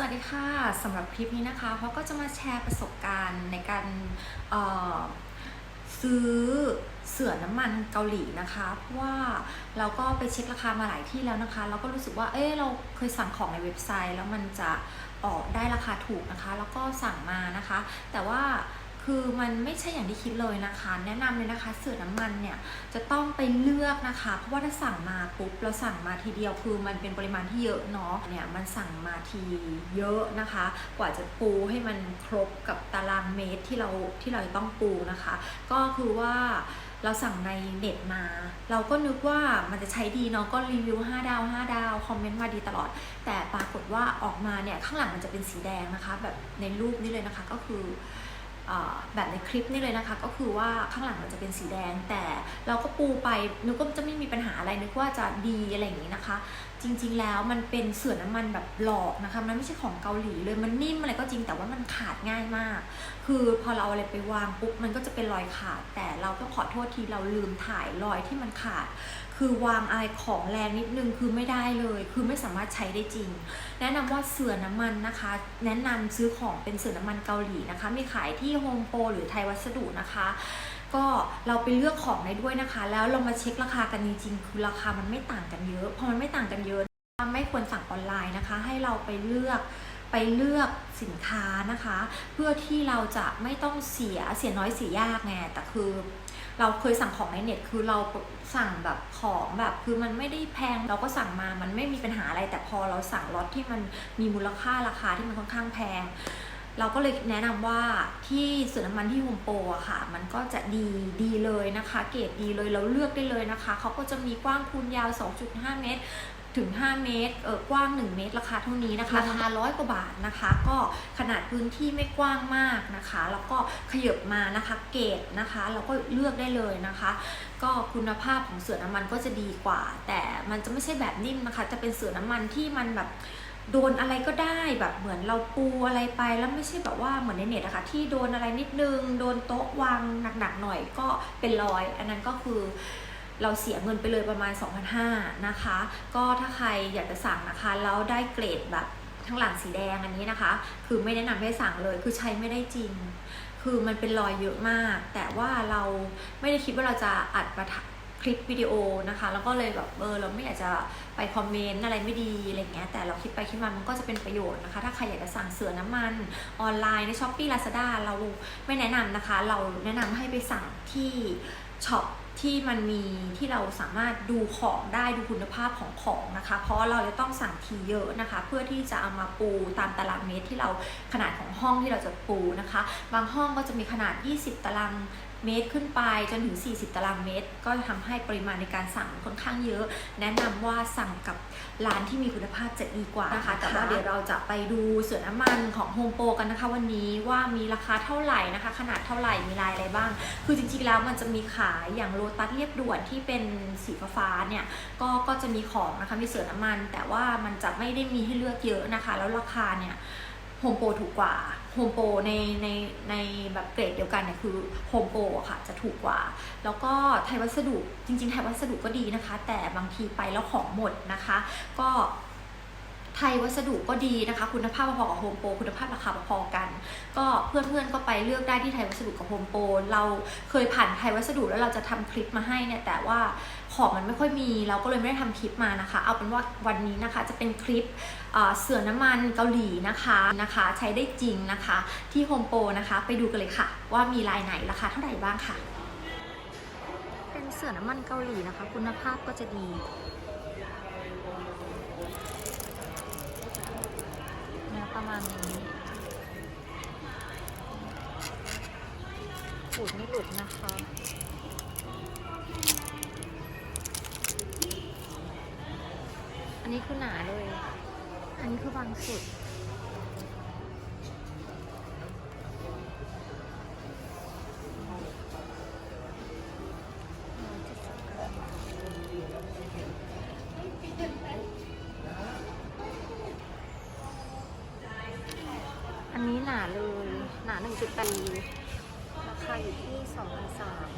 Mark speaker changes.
Speaker 1: สวัสดีค่ะสำหรับคลิปนี้นะคะเขาก็จะมาแชร์ประสบการณ์ในการซื้อเสื่อน้ำมันเกาหลีนะคะเพราะว่าเราก็ไปเช็คราคามาหลายที่แล้วนะคะ เราก็รู้สึกว่าเออเราเคยสั่งของในเว็บไซต์ แล้วมันจะออกได้ราคาถูกนะคะ แล้วก็สั่งมานะคะ แต่ว่า คือมันไม่ใช่อย่างที่คิดเลยนะคะ แนะนำเลยนะคะเสื่อน้ำมันเนี่ยจะต้องไปเลือกนะคะ เพราะว่าถ้าสั่งมาปุ๊บเราสั่งมาทีเดียวคือมันเป็นปริมาณที่เยอะเนาะเนี่ยมันสั่งมาทีเยอะนะคะ กว่าจะปูให้มันครบกับตารางเมตรที่เราที่เราจะต้องปูนะคะ ก็คือว่าเราสั่งในเน็ตมา เราก็นึกว่ามันจะใช้ดีเนาะก็รีวิว 5 ดาว 5 ดาว คอมเมนต์มาดีตลอด แต่ปรากฏว่าออกมาเนี่ย ข้างหลังมันจะเป็นสีแดงนะคะ แบบในรูปนี้เลยนะคะก็คือ แบบในคลิปนี่เลยนะคะ ก็คือว่าข้างหลังมันจะเป็นสีแดง แต่เราก็ปูไปนึกว่าจะไม่มีปัญหาอะไรนึกว่าจะดีอะไรอย่างนี้นะคะ จริงๆแล้วมันเป็นเสื่อน้ำมันแบบหลอกนะคะ มันไม่ใช่ของเกาหลีเลยมันนิ่มอะไรก็จริงแต่ว่ามันขาดง่ายมาก คือพอเราเอาอะไรไปวางปุ๊บมันก็จะเป็นรอยขาด แต่เราก็ขอโทษทีเราลืมถ่ายรอยที่มันขาด คือวางอะไรของแรงนิดนึงคือไม่ได้เลย คือไม่สามารถใช้ได้จริง แนะนำว่าเสื่อน้ำมันนะคะ แนะนำซื้อของเป็นเสื่อน้ำมันเกาหลีนะคะ มีขายที่โฮมโปรหรือไทยวัสดุนะคะก็เราไปเลือกของได้ด้วยนะคะ แล้วเรามาเช็คราคากันจริงๆคือราคามันไม่ต่างกันเยอะพอมันไม่ต่างกันเยอะ ไม่ควรสั่งออนไลน์นะคะ ให้เราไปเลือก ไปเลือกสินค้านะคะ เพื่อที่เราจะไม่ต้องเสียเสียน้อยเสียยากไงแต่คือเราเคยสั่งของในเน็ตคือเราสั่งแบบของแบบคือมันไม่ได้แพงเราก็สั่งมามันไม่มีปัญหาอะไร แต่พอเราสั่งล็อตที่มันมีมูลค่าราคาที่มันค่อนข้างแพง เราก็เลยแนะนำว่าที่ส่วนน้ำมันที่โฮมโปรอะค่ะ มันก็จะดีดีเลยนะคะ เกรดดีเลยเราเลือกได้เลยนะคะเขาก็จะมีกว้างคูณยาว 2.5 เมตร ถึง 5 เมตรเออกว้าง 1 เมตร ราคาเท่านี้นะคะ ราคาร้อยกว่าบาทนะคะ ก็ขนาดพื้นที่ไม่กว้างมากนะคะ แล้วก็ขยับมานะคะเกรดนะคะเราก็เลือกได้เลยนะคะ ก็คุณภาพของเสื่อน้ำมันก็จะดีกว่า แต่มันจะไม่ใช่แบบนิ่มนะคะ จะเป็นเสื่อน้ำมันที่มันแบบโดนอะไรก็ได้แบบเหมือนเราปูอะไรไปแล้วไม่ใช่แบบว่าเหมือนในเน็ตอะคะที่โดนอะไรนิดนึง โดนโต๊ะวางหนักๆหน่อยก็เป็นรอย อันนั้นก็คือ เราเสียเงินไปเลยประมาณ 2,500นะคะ ก็ถ้าใครอยากจะสั่งนะคะแล้วได้เกรดแบบทั้งหลังสีแดงอันนี้นะคะ คือไม่แนะนำให้สั่งเลยคือใช้ไม่ได้จริง คือมันเป็นรอยเยอะมาก แต่ว่าเราไม่ได้คิดว่าเราจะอัดประทะคลิปวิดีโอนะคะ แล้วก็เลยแบบเออเราไม่อยากจะไปคอมเมนต์อะไรไม่ดีอะไรเงี้ยแต่เราคิดไปคิดมามันก็จะเป็นประโยชน์นะคะ ถ้าใครอยากจะสั่งเสือน้ำมันออนไลน์ในช้อปปี้ลาซาด้าเราไม่แนะนำนะคะ เราแนะนำให้ไปสั่งที่ช็อป ที่มันมีที่เราสามารถดูของได้ดูคุณภาพของของนะคะ เพราะเราจะต้องสั่งทีเยอะนะคะ เพื่อที่จะเอามาปูตามตารางเมตรที่เราขนาดของห้องที่เราจะปูนะคะ บางห้องก็จะมีขนาด 20 ตาราง เมตรขึ้นไปจนถึง 40 ตารางเมตร ก็จะทำให้ปริมาณในการสั่งค่อนข้างเยอะ แนะนำว่าสั่งกับร้านที่มีคุณภาพจะดีกว่านะคะ แต่ว่าเดี๋ยวเราจะไปดูเสื่อน้ำมันของโฮมโปรกันนะคะ วันนี้ว่ามีราคาเท่าไหร่นะคะ ขนาดเท่าไหร่มีลายอะไรบ้าง คือจริงๆแล้วมันจะมีขายอย่างโลตัสเรียบด่วนที่เป็นสีฟ้าๆเนี่ยก็ก็จะมีของนะคะมีเสือน้ำมัน แต่ว่ามันจะไม่ได้มีให้เลือกเยอะนะคะ แล้วราคาเนี่ย โฮมโปรถูกกว่าโฮมโปรในในในแบบเกรดเดียวกันเนี่ยคือโฮมโปรอะค่ะจะถูกกว่า แล้วก็ไทยวัสดุจริงๆไทยวัสดุก็ดีนะคะ แต่บางทีไปแล้วของหมดนะคะ ก็ไทยวัสดุก็ดีนะคะ คุณภาพพอๆกับโฮมโปรคุณภาพราคาพอๆกัน ก็เพื่อนๆก็ไปเลือกได้ที่ไทยวัสดุกับโฮมโปรเราเคยผ่านไทยวัสดุแล้วเราจะทำคลิปมาให้เนี่ยแต่ว่า ของมันไม่ค่อยมี เราก็เลยไม่ได้ทำคลิปมานะคะ เอาเป็นว่าวันนี้นะคะจะเป็นคลิปเสือน้ำมันเกาหลีนะคะนะคะ ใช้ได้จริงนะคะ ที่โฮมโปรนะคะ ไปดูกันเลยค่ะ ว่ามีลายไหนราคาเท่าไหร่บ้างค่ะ เป็นเสือน้ำมันเกาหลีนะคะ คุณภาพก็จะดีเนื้อประมาณนี้ขูดไม่หลุดนะคะันนี้คือหนาเลย อันนี้คือบางสุด อันนี้หนาเลย หนาหนึ่งจุดปีราคาอยู่ที่สองพันสาม